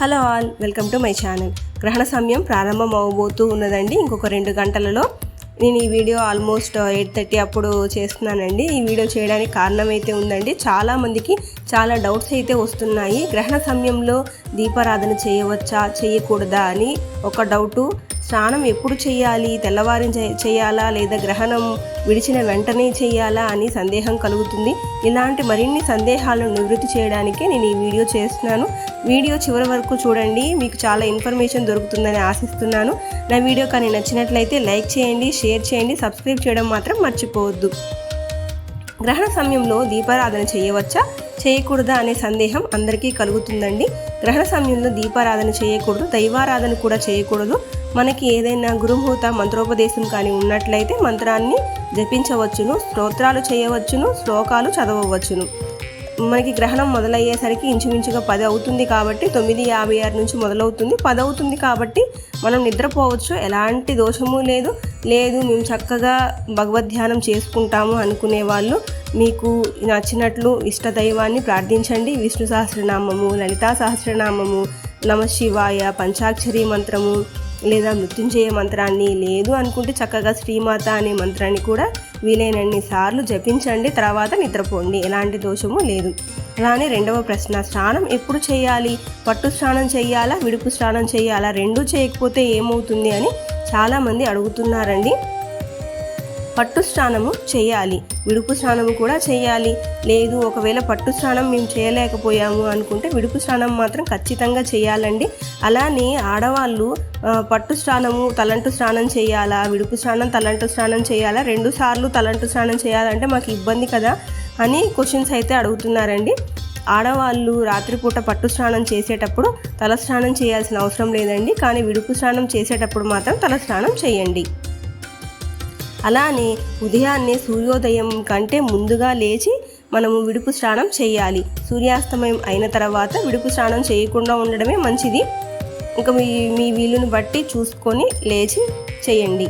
Hello all welcome to my channel. గ్రహణ సమయం ప్రారంభం అవ్వబోతూ ఉన్నదండి. ఇంకొక రెండు గంటలలో నేను ఈ వీడియో ఆల్మోస్ట్ ఎయిట్ థర్టీ అప్పుడు చేస్తున్నానండి. ఈ వీడియో చేయడానికి కారణం అయితే ఉందండి చాలామందికి చాలా డౌట్స్ అయితే వస్తున్నాయి. గ్రహణ సమయంలో దీపారాధన చేయవచ్చా చేయకూడదా అని ఒక డౌటు స్నానం ఎప్పుడు చేయాలి? తెల్లవారి చేయాలా? లేదా గ్రహణం విడిచిన వెంటనే చేయాలా? అని సందేహం కలుగుతుంది. ఇలాంటి మరిన్ని సందేహాలను నివృత్తి చేయడానికి నేను ఈ వీడియో చేస్తున్నాను. వీడియో చివరి వరకు చూడండి. మీకు చాలా ఇన్ఫర్మేషన్ దొరుకుతుందని ఆశిస్తున్నాను. నా వీడియో కానీ నచ్చినట్లయితే లైక్ చేయండి షేర్ చేయండి సబ్స్క్రైబ్ చేయడం మాత్రం మర్చిపోవద్దు. గ్రహణ సమయంలో దీపారాధన చేయవచ్చా? చేయకూడదా అనే సందేహం అందరికీ కలుగుతుందండి. గ్రహణ సమయంలో దీపారాధన చేయకూడదు దైవారాధన కూడా చేయకూడదు. మనకి ఏదైనా గురుముహూర్త మంత్రోపదేశం కానీ ఉన్నట్లయితే మంత్రాన్ని జపించవచ్చును స్తోత్రాలు చేయవచ్చును శ్లోకాలు చదవవచ్చును. మనకి గ్రహణం మొదలయ్యేసరికి ఇంచుమించుగా పది అవుతుంది కాబట్టి తొమ్మిది యాభై ఆరు నుంచి మొదలవుతుంది. పది అవుతుంది కాబట్టి మనం నిద్రపోవచ్చు. ఎలాంటి దోషము లేదు. లేదు మేము చక్కగా భగవద్ధ్యానం చేసుకుంటాము అనుకునే వాళ్ళు మీకు నచ్చినట్లు ఇష్టదైవాన్ని ప్రార్థించండి. విష్ణు సహస్రనామము లలితా సహస్రనామము నమ శివాయ పంచాక్షరి మంత్రము లేదా మృత్యుంజయ మంత్రాన్ని లేదు అనుకుంటే చక్కగా శ్రీమాత అనే మంత్రాన్ని కూడా వీలైనన్ని సార్లు జపించండి తర్వాత నిద్రపోండి. ఎలాంటి దోషము లేదు. అలానే రెండవ ప్రశ్న స్నానం ఎప్పుడు చేయాలి? పట్టు స్నానం చేయాలా? విడుపు స్నానం చేయాలా? రెండూ చేయకపోతే ఏమవుతుంది అని చాలామంది అడుగుతున్నారండి. పట్టు స్నానము చేయాలి. విడుపు స్నానం కూడా చేయాలి. లేదు ఒకవేళ పట్టు స్నానం మేము చేయలేకపోయాము అనుకుంటే విడుపు స్నానం మాత్రం ఖచ్చితంగా చేయాలండి. అలానే ఆడవాళ్ళు పట్టు స్నానము తలంటు స్నానం చేయాలా? విడుపు స్నానం తలంటు స్నానం చేయాలా? రెండు సార్లు తలంటు స్నానం చేయాలంటే మాకు ఇబ్బంది కదా అని క్వశ్చన్స్ అయితే అడుగుతున్నారండి. ఆడవాళ్ళు రాత్రిపూట పట్టు స్నానం చేసేటప్పుడు తల స్నానం చేయాల్సిన అవసరం లేదండి. కానీ విడుపు స్నానం చేసేటప్పుడు మాత్రం తల స్నానం చేయండి. అలానే ఉదయాన్నే సూర్యోదయం కంటే ముందుగా లేచి మనము విడుపు స్నానం చేయాలి. సూర్యాస్తమయం అయిన తర్వాత విడుపు స్నానం చేయకుండా ఉండడమే మంచిది. ఇంకా మీ మీ వీలుని బట్టి చూసుకొని లేచి చేయండి.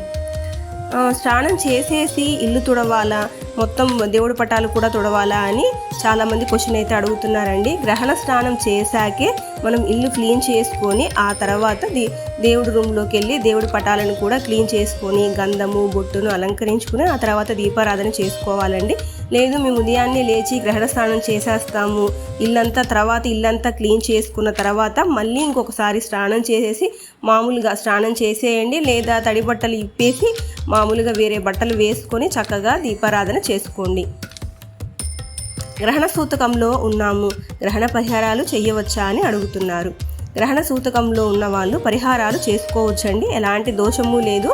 స్నానం చేసేసి ఇల్లు తుడవాలా? మొత్తం దేవుడి పటాలు కూడా తుడవాలా అని చాలామంది క్వశ్చన్ అయితే అడుగుతున్నారండి. గ్రహణ స్నానం చేశాకే మనం ఇల్లు క్లీన్ చేసుకొని ఆ తర్వాత దే దేవుడి రూమ్లోకి వెళ్ళి దేవుడి పటాలను కూడా క్లీన్ చేసుకొని గంధము బొట్టును అలంకరించుకుని ఆ తర్వాత దీపారాధన చేసుకోవాలండి. లేదు మేము ఉదయాన్నే లేచి గ్రహణ స్నానం చేసేస్తాము. ఇల్లంతా తర్వాత ఇల్లంతా క్లీన్ చేసుకున్న తర్వాత మళ్ళీ ఇంకొకసారి స్నానం చేసేసి మామూలుగా స్నానం చేసేయండి లేదా తడి బట్టలు ఇప్పేసి మామూలుగా వేరే బట్టలు వేసుకొని చక్కగా దీపారాధన చేసుకోండి. గ్రహణ సూతకంలో ఉన్నాము. గ్రహణ పరిహారాలు చేయవచ్చా అని అడుగుతున్నారు. గ్రహణ సూతకంలో ఉన్న వాళ్ళు పరిహారాలు చేసుకోవచ్చండి. ఎలాంటి దోషము లేదు.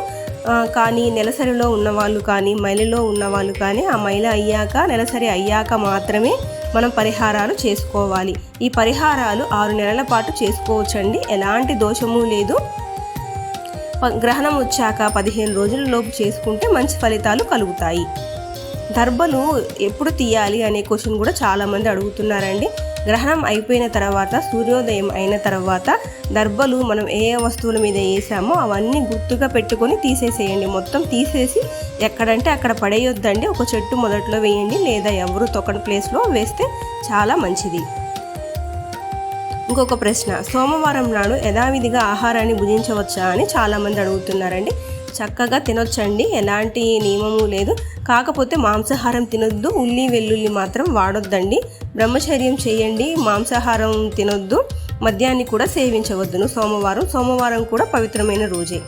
కానీ నెలసరిలో ఉన్నవాళ్ళు కానీ మైలలో ఉన్నవాళ్ళు కానీ ఆ మైల అయ్యాక నెలసరి అయ్యాక మాత్రమే మనం పరిహారాలు చేసుకోవాలి. ఈ పరిహారాలు ఆరు నెలల పాటు చేసుకోవచ్చండి. ఎలాంటి దోషము లేదు. గ్రహణం వచ్చాక పదిహేను రోజుల లోపు చేసుకుంటే మంచి ఫలితాలు కలుగుతాయి. దర్భలు ఎప్పుడు తీయాలి అనే క్వశ్చన్ కూడా చాలామంది అడుగుతున్నారండి. గ్రహణం అయిపోయిన తర్వాత సూర్యోదయం అయిన తర్వాత దర్భలు మనం ఏ ఏ వస్తువుల మీద వేసామో అవన్నీ గుర్తుగా పెట్టుకొని తీసేసేయండి. మొత్తం తీసేసి ఎక్కడంటే అక్కడ పడేయొద్దండి. ఒక చెట్టు మొదట్లో వేయండి. లేదా ఎవరు తొక్కని ప్లేస్లో వేస్తే చాలా మంచిది. ఇంకొక ప్రశ్న సోమవారం నాడు యథావిధిగా ఆహారాన్ని భుజించవచ్చా అని చాలామంది అడుగుతున్నారండి. చక్కగా తినొచ్చండి. ఎలాంటి నియమము లేదు. కాకపోతే మాంసాహారం తినొద్దు. ఉల్లి వెల్లుల్లి మాత్రం వాడొద్దండి. బ్రహ్మచర్యం చేయండి. మాంసాహారం తినొద్దు. మద్యాన్ని కూడా సేవించవద్దును సోమవారం సోమవారం కూడా పవిత్రమైన రోజే.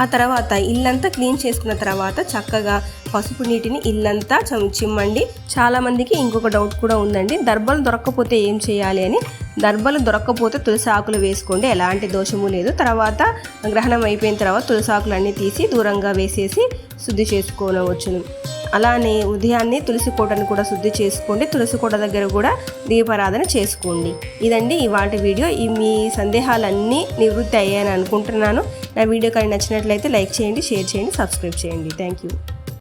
ఆ తర్వాత ఇల్లంతా క్లీన్ చేసుకున్న తర్వాత చక్కగా పసుపు నీటిని ఇల్లంతా చిమ్మండి. చాలామందికి ఇంకొక డౌట్ కూడా ఉందండి. దర్బలు దొరక్కపోతే ఏం చేయాలి అని దర్భలు దొరక్కపోతే తులసి ఆకులు వేసుకోండి. ఎలాంటి దోషము లేదు. తర్వాత గ్రహణం అయిపోయిన తర్వాత తులసి ఆకులు అన్నీ తీసి దూరంగా వేసేసి శుద్ధి చేసుకోవచ్చును. అలానే ఉదయాన్నే తులసి కోటను కూడా శుద్ధి చేసుకోండి. తులసి కోట దగ్గర కూడా దీపారాధన చేసుకోండి. ఇదండి ఇవాటి వీడియో. ఈ మీ సందేహాలన్నీ నివృత్తి అయ్యాయని అనుకుంటున్నాను. నా వీడియో కానీ నచ్చినట్లయితే లైక్ చేయండి షేర్ చేయండి సబ్స్క్రైబ్ చేయండి. Thank you.